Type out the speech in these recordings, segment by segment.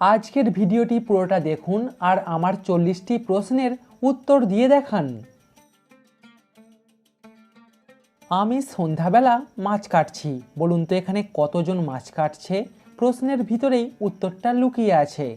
আজকের ভিডিওটি পুরোটা দেখুন আর আমার চল্লিশটি প্রশ্নের উত্তর দিয়ে দেখান। আমি সন্ধ্যাবেলা মাছ কাটছি। বলুন তো এখানে কতজন মাছ কাটছে? প্রশ্নের ভিতরেই উত্তরটা লুকিয়ে আছে।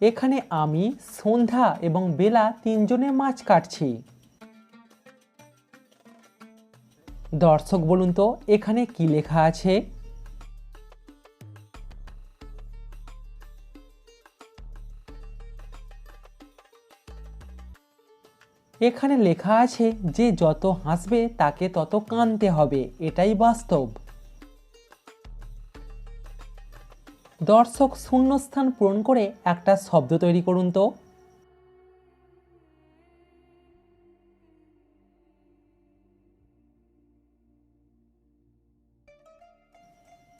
এখানে আমি, সন্ধ্যা এবং বেলা তিনজনে মাছ কাটছি। দর্শক বলুন তো, এখানে কি লেখা আছে? এখানে লেখা আছে, যে যত হাসবে তাকে তত কানতে হবে। এটাই বাস্তব। দর্শক, শূন্যস্থান পূরণ করে একটা শব্দ তৈরি করুন তো।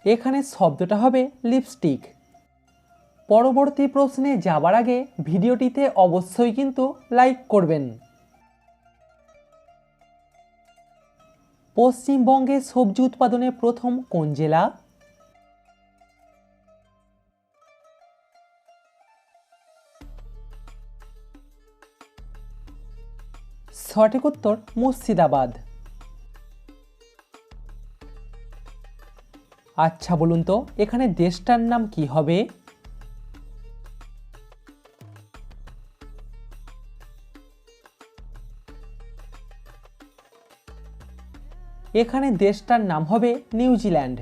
এখানে শব্দটা হবে লিপস্টিক পরবর্তী প্রশ্নে যাবার আগে ভিডিওটিতে অবশ্যই কিন্তু লাইক করবেন। পশ্চিমবঙ্গে সবজি উৎপাদনে প্রথম কোন জেলা? সঠিক উত্তর মুর্শিদাবাদ। আচ্ছা বলুন তো, এখানে দেশটার নাম কি হবে? এখানে দেশটার নাম হবে নিউজিল্যান্ড।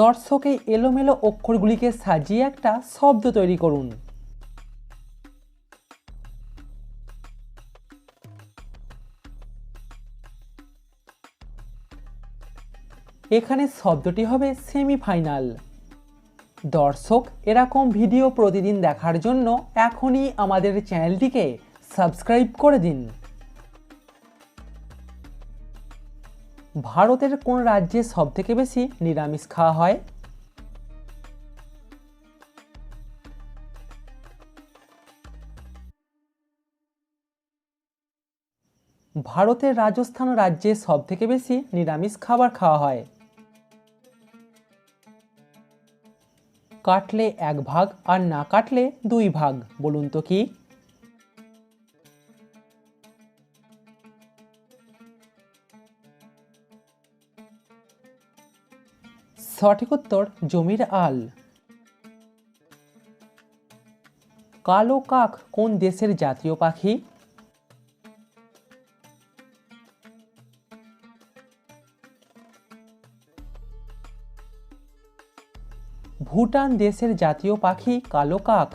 দর্শকে এলোমেলো অক্ষরগুলিকে সাজিয়ে একটা শব্দ তৈরি করুন। এখানে শব্দটি হবে সেমিফাইনাল দর্শক, এরকম ভিডিও প্রতিদিন দেখার জন্য এখনই আমাদের চ্যানেলটিকে সাবস্ক্রাইব করে দিন। ভারতের কোন রাজ্যে সবথেকে বেশি নিরামিষ খাওয়া হয়? ভারতের রাজস্থান রাজ্যে সবথেকে বেশি নিরামিষ খাবার খাওয়া হয়। কাটলে এক ভাগ আর না কাটলে দুই ভাগ, বলুন তো কি? সঠিক উত্তর, জমির আল। কালো কাক কোন দেশের জাতীয় পাখি? ভুটান দেশের জাতীয় পাখি কালো কাক।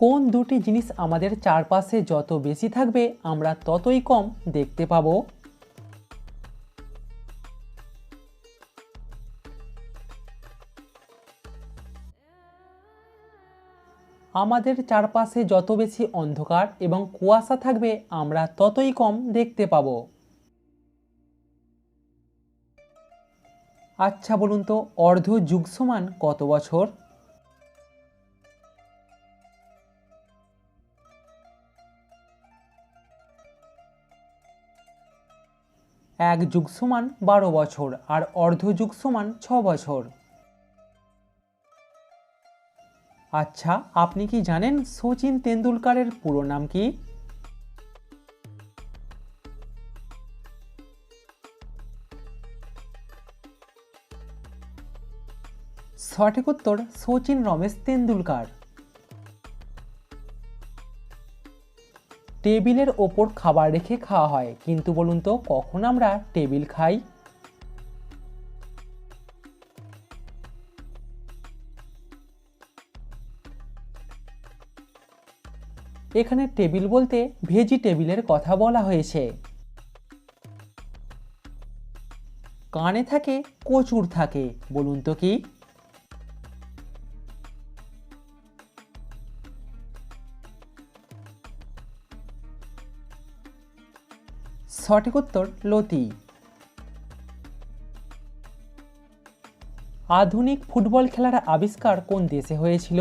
কোন দুটি জিনিস আমাদের চারপাশে যত বেশি থাকবে, আমরা ততই কম দেখতে পাবো? আমাদের চারপাশে যত বেশি অন্ধকার এবং কুয়াশা থাকবে, আমরা ততই কম দেখতে পাবো। আচ্ছা বলুন তো, অর্ধ যুগ সমান কত বছর? এক যুগ সমান বারো বছর আর অর্ধ যুগ সমান ছ বছর। আচ্ছা আপনি কি জানেন সচিন তেন্ডুলকারের পুরো নাম কি? সঠিক উত্তর সচিন রমেশ তেন্ডুলকার। টেবিলের ওপর খাবার রেখে খাওয়া হয়, কিন্তু বলুন তো কখন আমরা টেবিল খাই? এখানে টেবিল বলতে ভেজিটেবিলের কথা বলা হয়েছে। কানে থাকে কচুর থাকে, বলুন তো কি? সঠিক উত্তর লতি। আধুনিক ফুটবল খেলার আবিষ্কার কোন দেশে হয়েছিল?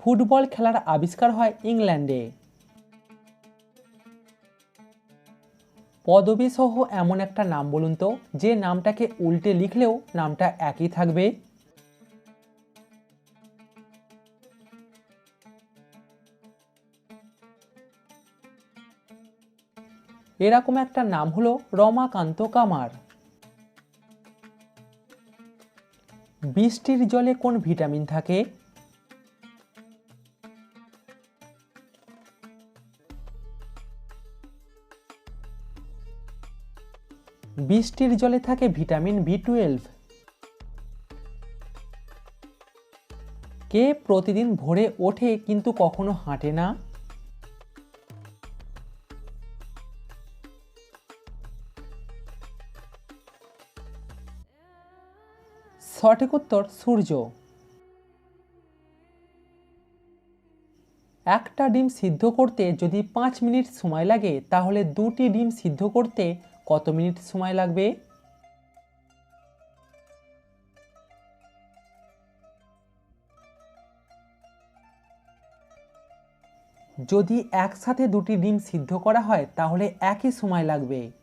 ফুটবল খেলার আবিষ্কার হয় ইংল্যান্ডে। পদবী সহ এমন একটা নাম বলুন তো, যে নামটাকে উল্টে লিখলেও নামটা একই থাকবে। এরকম একটা নাম হলো রমাকান্ত কামার। বৃষ্টির জলে কোন ভিটামিন থাকে? বৃষ্টির জলে থাকে ভিটামিন বি টুয়েলভ। কে প্রতিদিন ভোরে ওঠে কিন্তু কখনো হাঁটে না? সঠিক উত্তর সূর্য। একটা ডিম সিদ্ধ করতে যদি পাঁচ মিনিট সময় লাগে, তাহলে দুটি ডিম সিদ্ধ করতে কত মিনিট সময় লাগবে? যদি একসাথে দুটি ডিম সিদ্ধ করা হয়, তাহলে একই সময় লাগবে।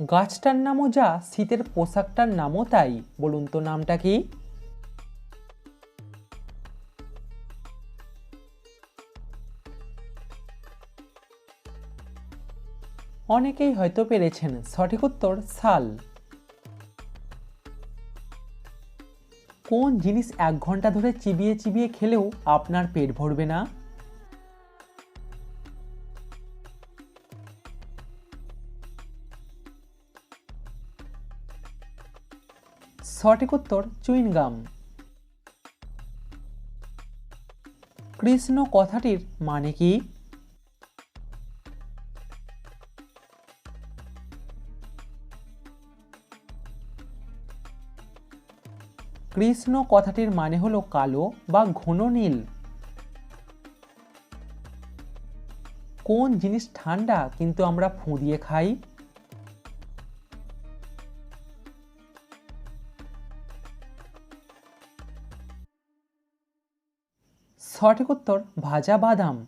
গাছটার নামও যা, শীতের পোশাকটার নামও তাই। বলুন তো নামটা কি? অনেকেই হয়তো পেরেছেন সঠিক উত্তর সাল কোন জিনিস এক ঘণ্টা ধরে চিবিয়ে চিবিয়ে খেলেও আপনার পেট ভরবে না? সঠিক উত্তর চুইনগাম। কৃষ্ণ কথাটির মানে কি? কৃষ্ণ কথাটির মানে হলো কালো বা ঘন নীল। কোন জিনিস ঠান্ডা কিন্তু আমরা ফুঁ দিয়ে খাই? সঠিক উত্তর, ভাজা বাদাম।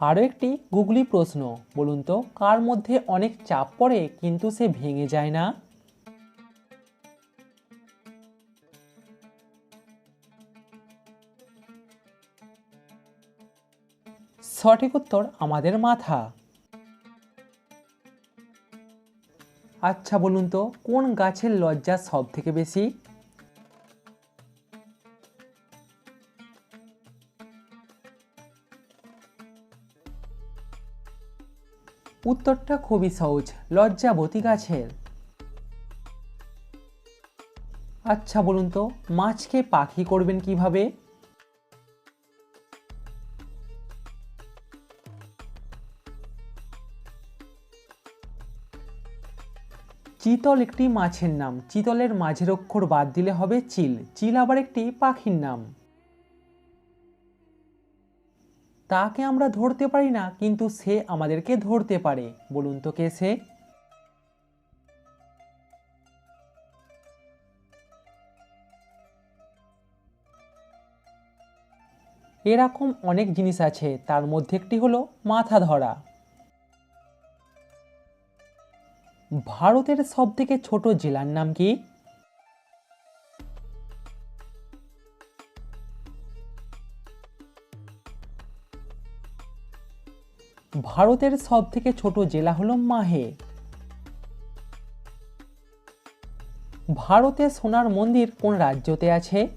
আরও একটি গুগলি প্রশ্ন, বলুন তো, কার মধ্যে অনেক চাপ পড়ে কিন্তু সে ভেঙে যায় না? সঠিক উত্তর, আমাদের মাথা। আচ্ছা বলুন তো, কোন গাছের লজ্জা সব থেকে বেশি? উত্তরটা খুবই সহজ লজ্জাবতী গাছের। আচ্ছা বলুন তো, মাছকে পাখি করবেন কীভাবে? চিতল একটি মাছের নাম। চিতলের মাঝের অক্ষর বাদ দিলে হবে চিল। চিল আবার একটি পাখির নাম। তাকে আমরা ধরতে পারি না, কিন্তু সে আমাদেরকে ধরতে পারে। বলুন তো কে সে? এরকম অনেক জিনিস আছে, তার মধ্যে একটি হলো মাথা ধরা। ভারতের সবথেকে ছোট জেলার নাম কি? ভারতের সব থেকে ছোট জেলা হলো মাহে। ভারতে সোনার মন্দির কোন রাজ্যতে আছে?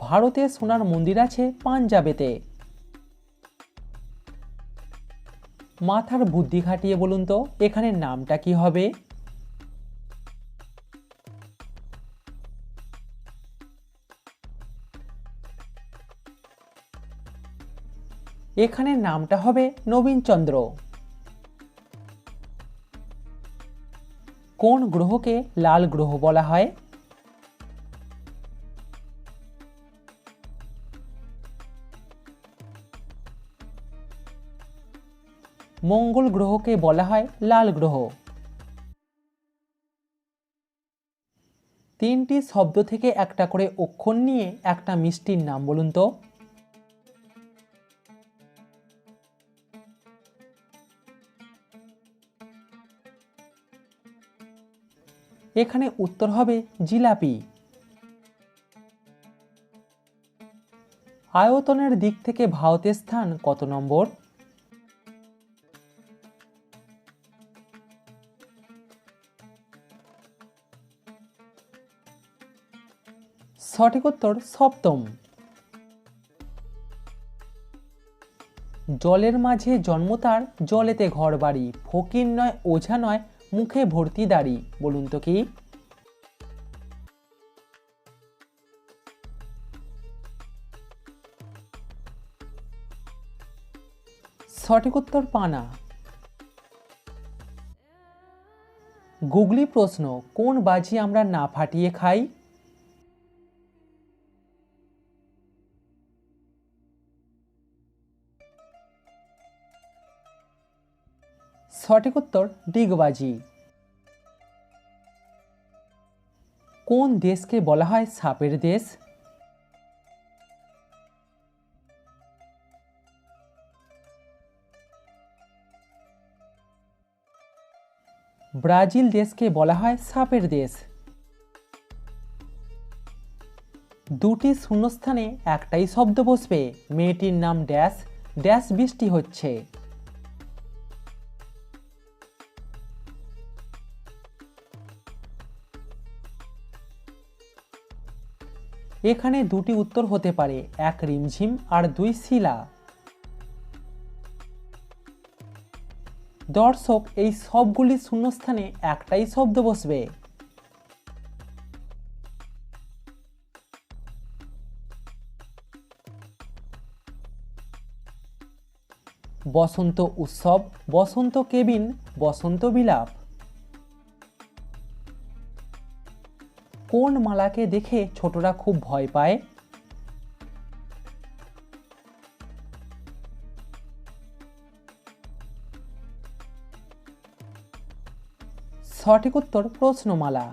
ভারতে সোনার মন্দির আছে পাঞ্জাবেতে। মাথার বুদ্ধি খাটিয়ে বলুন তো এখানে নামটা কি হবে? এখানে নামটা হবে নবীনচন্দ্র কোন গ্রহকে লাল গ্রহ বলা হয়? মঙ্গল গ্রহকে বলা হয় লাল গ্রহ। তিনটি শব্দ থেকে একটা করে অক্ষর নিয়ে একটা মিষ্টির নাম বলুন তো। এখানে উত্তর হবে জিলাপি। আয়তনের দিক থেকে ভারতের স্থান কত নম্বর? সঠিক উত্তর সপ্তম। জলের মাঝে জন্ম তার, জলেতে ঘর বাড়ি ফকির নয়, ওঝা নয় মুখে ভর্তি দাড়ি, বলুন তো কি? সঠিক উত্তর পানা। গুগলি প্রশ্ন, কোন বাজি আমরা না ফাটিয়ে খাই? সঠিক উত্তর ডিগবাজি। কোন দেশকে বলা হয় সাপের দেশ? ব্রাজিল দেশকে বলা হয় সাপের দেশ। দুটি শূন্যস্থানে একটাই শব্দ বসবে। মেয়েটির নাম ড্যাশ। ড্যাশ বৃষ্টি হচ্ছে। এখানে দুটি উত্তর হতে পারে, এক রিমঝিম আর দুই শিলা। দর্শক, এই সবগুলি শূন্যস্থানে একটাই শব্দ বসবে। বসন্ত উৎসব, বসন্ত কেবিন, বসন্ত বিলাপ। কোন মালাকে দেখে ছোটরা খুব ভয় পায়। সঠিক উত্তর প্রশ্নমালা।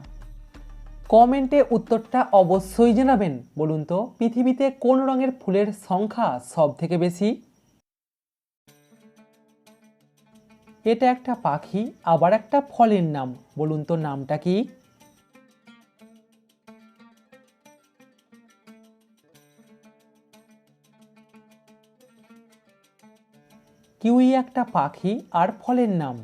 কমেন্টে উত্তরটা অবশ্যই জানাবেন, বলুন তো, পৃথিবীতে কোন রঙের ফুলের সংখ্যা সব থেকে বেশি? এটা একটা পাখি, আবার একটা ফলের নাম, বলুন তো নামটা কি? কিউই একটা পাখি আর ফলের নাম।